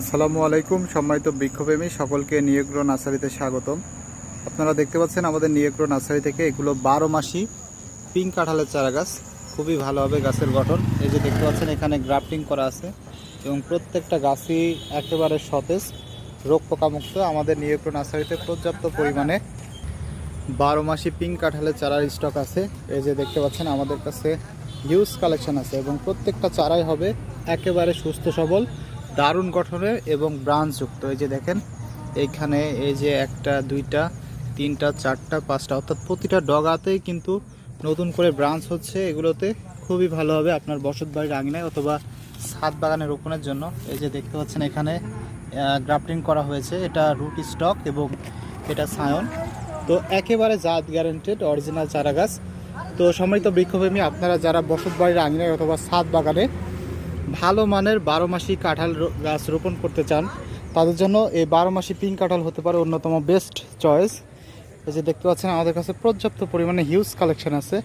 আসসালামু আলাইকুম, সম্মানিত বৃক্ষপ্রেমী সকলকে নিয়েগ্রো নার্সারিতে স্বাগতম। আপনারা দেখতে পাচ্ছেন আমাদের নিয়েগ্রো নার্সারি থেকে এগুলো বারো মাসি পিঙ্ক কাঁঠালের চারা গাছ খুবই ভালো হবে গাছের গঠন। এই যে দেখতে পাচ্ছেন, এখানে গ্রাফটিং করা আছে এবং প্রত্যেকটা গাছই একেবারে সতেজ, রোগ পোকামুক্ত। আমাদের নিয়েগ্রো নার্সারিতে পর্যাপ্ত পরিমাণে বারো মাসি পিঙ্ক কাঁঠালের চারার স্টক আছে। এই যে দেখতে পাচ্ছেন, আমাদের কাছে হিউজ কালেকশন আছে এবং প্রত্যেকটা চারাই হবে একেবারে সুস্থ সবল। দারুণ গঠনের এবং ব্রাঞ্চযুক্ত। এই যে দেখেন, এইখানে এই যে একটা, দুইটা, তিনটা, চারটা, পাঁচটা, অর্থাৎ প্রতিটা ডগাতেই কিন্তু নতুন করে ব্রাঞ্চ হচ্ছে। এগুলোতে খুবই ভালো হবে আপনার বসত বাড়ির আঙিনায় অথবা ছাদ বাগানে রোপণের জন্য। এই যে দেখতে পাচ্ছেন এখানে গ্রাফটিং করা হয়েছে। এটা রুট স্টক এবং এটা সায়ন। তো একেবারে জাত গ্যারেন্টেড, অরিজিনাল চারা গাছ তো সম্মানিত বৃক্ষপ্রেমী, আপনারা যারা বসত বাড়ির আঙিনায় অথবা ছাদ বাগানে ভালো মানের বারো মাসি কাঁঠাল গাছ রোপণ করতে চান, তাদের জন্য এই বারো মাসি পিঙ্ক কাঁঠাল হতে পারে অন্যতম বেস্ট চয়েস এই যে দেখতে পাচ্ছেন, আমাদের কাছে পর্যাপ্ত পরিমাণে হিউজ কালেকশন আছে।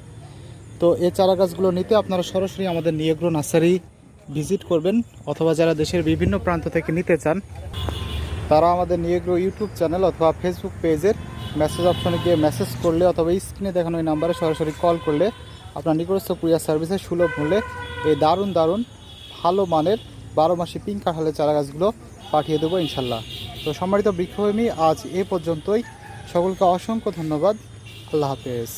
তো এই চারা গাছগুলো নিতে আপনারা সরাসরি আমাদের নিয়েগ্রো নার্সারি ভিজিট করবেন, অথবা যারা দেশের বিভিন্ন প্রান্ত থেকে নিতে চান, তারা আমাদের নিয়েগ্রো ইউটিউব চ্যানেল অথবা ফেসবুক পেজের মেসেজ অপশনে গিয়ে মেসেজ করলে অথবা স্ক্রিনে দেখানো এই নাম্বারে সরাসরি কল করলে আপনার নিকটস্থ কুরিয়ার সার্ভিসে সুলভ মূল্যে এই দারুণ দারুণ ভালো মানের বারো মাসে পিঙ্ক কাঁঠালের চারা গাছগুলো পাঠিয়ে দেবো ইনশাল্লাহ। তো সম্মানিত বৃক্ষপ্রেমী, আজ এ পর্যন্তই। সকলকে অসংখ্য ধন্যবাদ। আল্লাহ হাফেজ।